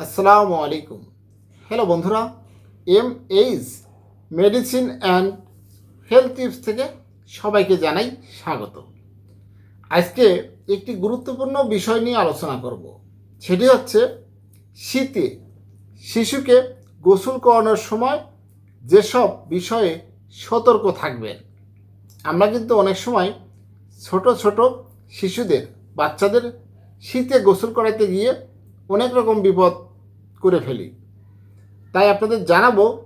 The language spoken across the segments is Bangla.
আসসালামু আলাইকুম। হ্যালো বন্ধুরা M H medicine and health tips থেকে সবাইকে জানাই স্বাগত। আজকে একটি গুরুত্বপূর্ণ বিষয় নিয়ে আলোচনা করব। সেটি হচ্ছে শীতে শিশুকে গোসল করানোর সময় যেসব বিষয়ে সতর্ক থাকবেন। আমরা কিন্তু অনেক সময় ছোট ছোট শিশুদের, বাচ্চাদের শীতে গোসল করাতে গিয়ে অনেক রকম বিপদ করে ফেলি। তাই আপনাদের জানাব,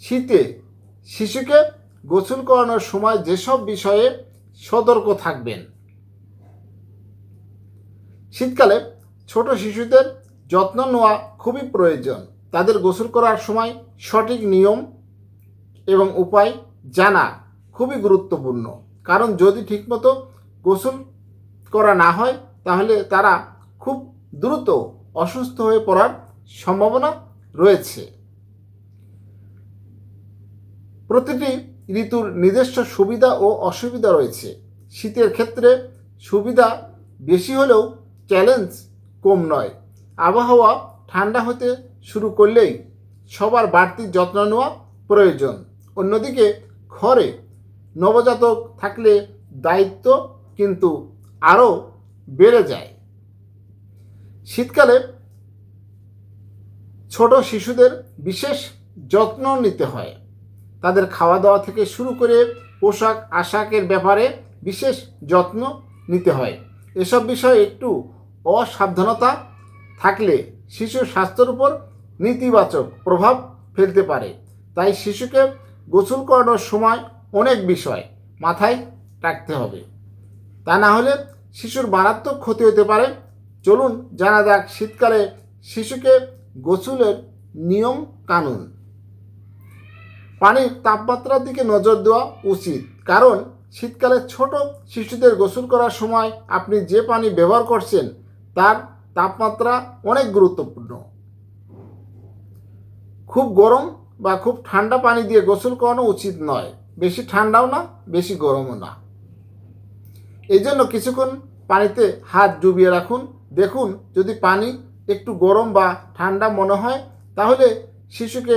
শীতে শিশুকে গোসল করানোর সময় যেসব বিষয়ে সতর্ক থাকবেন। শীতকালে ছোট শিশুদের যত্ন নেওয়া খুবই প্রয়োজন। তাদের গোসল করার সময় সঠিক নিয়ম এবং উপায় জানা খুবই গুরুত্বপূর্ণ। কারণ যদি ঠিকমতো গোসল করা না হয়, তাহলে তারা খুব দ্রুত অসুস্থ হয়ে পড়ার সম্ভাবনা রয়েছে। প্রতিটি ঋতুর নিজস্ব সুবিধা ও অসুবিধা রয়েছে। শীতের ক্ষেত্রে সুবিধা বেশি হলেও চ্যালেঞ্জ কম নয়। আবহাওয়া ঠান্ডা হতে শুরু করলেই সবার বাড়তি যত্ন নেওয়া প্রয়োজন। অন্যদিকে ঘরে নবজাতক থাকলে দায়িত্ব কিন্তু আরও বেড়ে যায়। শীতকালে ছোট শিশুদের বিশেষ যত্ন নিতে হয়। তাদের খাওয়া দাওয়া থেকে শুরু করে পোশাক, আশাকের ব্যাপারে বিশেষ যত্ন নিতে হয়। এসব বিষয়ে একটু অসাবধানতা থাকলে শিশুর স্বাস্থ্যের উপর নেতিবাচক প্রভাব ফেলতে পারে। তাই শিশুকে গোসল করানোর সময় অনেক বিষয় মাথায় রাখতে হবে। তা না হলে শিশুর মারাত্মক ক্ষতি হতে পারে। চলুন জানা যাক শীতকালে শিশুকে গোসলের নিয়ম কানুন। পানির তাপমাত্রার দিকে নজর দেওয়া উচিত, কারণ শীতকালে ছোট শিশুদের গোসল করার সময় আপনি যে পানি ব্যবহার করছেন তার তাপমাত্রা অনেক গুরুত্বপূর্ণ। খুব গরম বা খুব ঠান্ডা পানি দিয়ে গোসল করানো উচিত নয়, বেশি ঠান্ডাও না, বেশি গরমও না। এই জন্য কিছুক্ষণ পানিতে হাত ডুবিয়ে রাখুন দেখুন, যদি পানি একটু গরম বা ঠান্ডা মনে হয়, তাহলে শিশুকে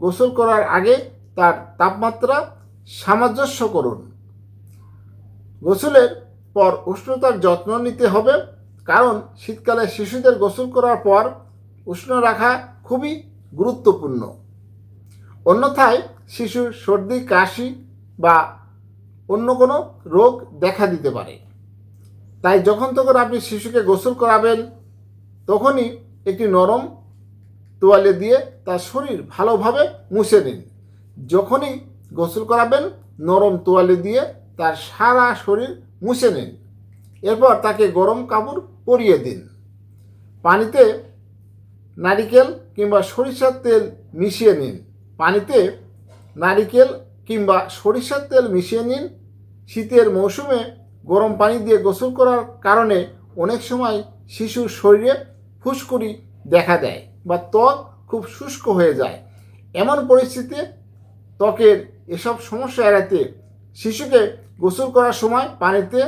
গোসল করার আগে তার তাপমাত্রা সামঞ্জস্য করুন। গোসলের পর উষ্ণতার যত্ন নিতে হবে, কারণ শীতকালে শিশুদের গোসল করার পর উষ্ণ রাখা খুবই গুরুত্বপূর্ণ। অন্যথায় শিশুর সর্দি, কাশি বা অন্য কোনো রোগ দেখা দিতে পারে। তাই যখন তখন আপনি শিশুকে গোসল করাবেন, তখনই একটি নরম তোয়ালে দিয়ে তার শরীর ভালোভাবে মুছে নিন। যখনই গোসল করাবেন, নরম তোয়ালে দিয়ে তার সারা শরীর মুছে নিন। এরপর তাকে গরম কাপড় পরিয়ে দিন। পানিতে নারিকেল কিংবা সরিষার তেল মিশিয়ে নিন। পানিতে নারিকেল কিংবা সরিষার তেল মিশিয়ে নিন। শীতের মৌসুমে গরম পানি দিয়ে গোসল করার কারণে অনেক সময় শিশুর শরীরে ফুসকুড়ি দেখা দেয় বা ত্বক খুব শুষ্ক হয়ে যায়। এমন পরিস্থিতিতে ত্বকের এসব সমস্যা এড়াতে শিশুকে গোসল করার সময় পানিতে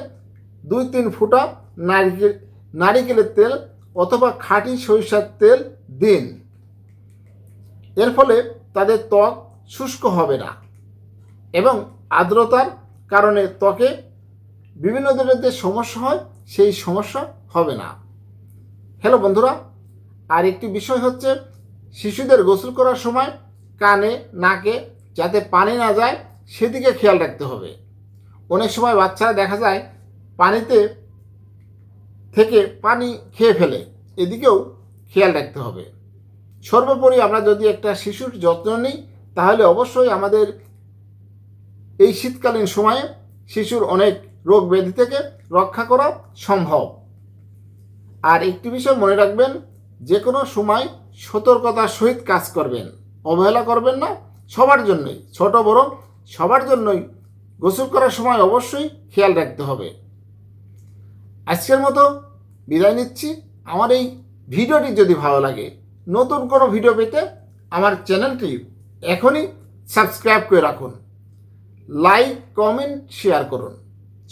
দুই তিন ফুটা নারিকেল, নারিকেলের তেল অথবা খাঁটি সরিষার তেল দিন। এর ফলে তাদের ত্বক শুষ্ক হবে না এবং আর্দ্রতার কারণে ত্বকে বিভিন্ন ধরনের সমস্যা হয়, সেই সমস্যা হবে না। হ্যালো বন্ধুরা আর একটি বিষয় হচ্ছে, শিশুদের গোসল করার সময় কানে, নাকে যাতে পানি না যায়, সেদিকে খেয়াল রাখতে হবে। অনেক সময় বাচ্চারা দেখা যায়, পানিতে থেকে পানি খেয়ে ফেলে, এদিকেও খেয়াল রাখতে হবে। সর্বোপরি আমরা যদি একটা শিশুর যত্ন নিই, তাহলে অবশ্যই আমাদের এই শীতকালীন সময়ে শিশুর অনেক রোগ ব্যাধি থেকে রক্ষা করা সম্ভব। আর একটি বিষয় মনে রাখবেন যে কোনো সময় সতর্কতার সহিত কাজ করবেন, অবহেলা করবেন না, সবার জন্যই, ছোট বড় সবার জন্যই গোসল করার সময় অবশ্যই খেয়াল রাখতে হবে। আজকের মতো বিদায় নিচ্ছি। আমার এই ভিডিওটি যদি ভালো লাগে, নতুন কোনো ভিডিও পেতে আমার চ্যানেলটি এখনই সাবস্ক্রাইব করে রাখুন। লাইক, কমেন্ট, শেয়ার করুন।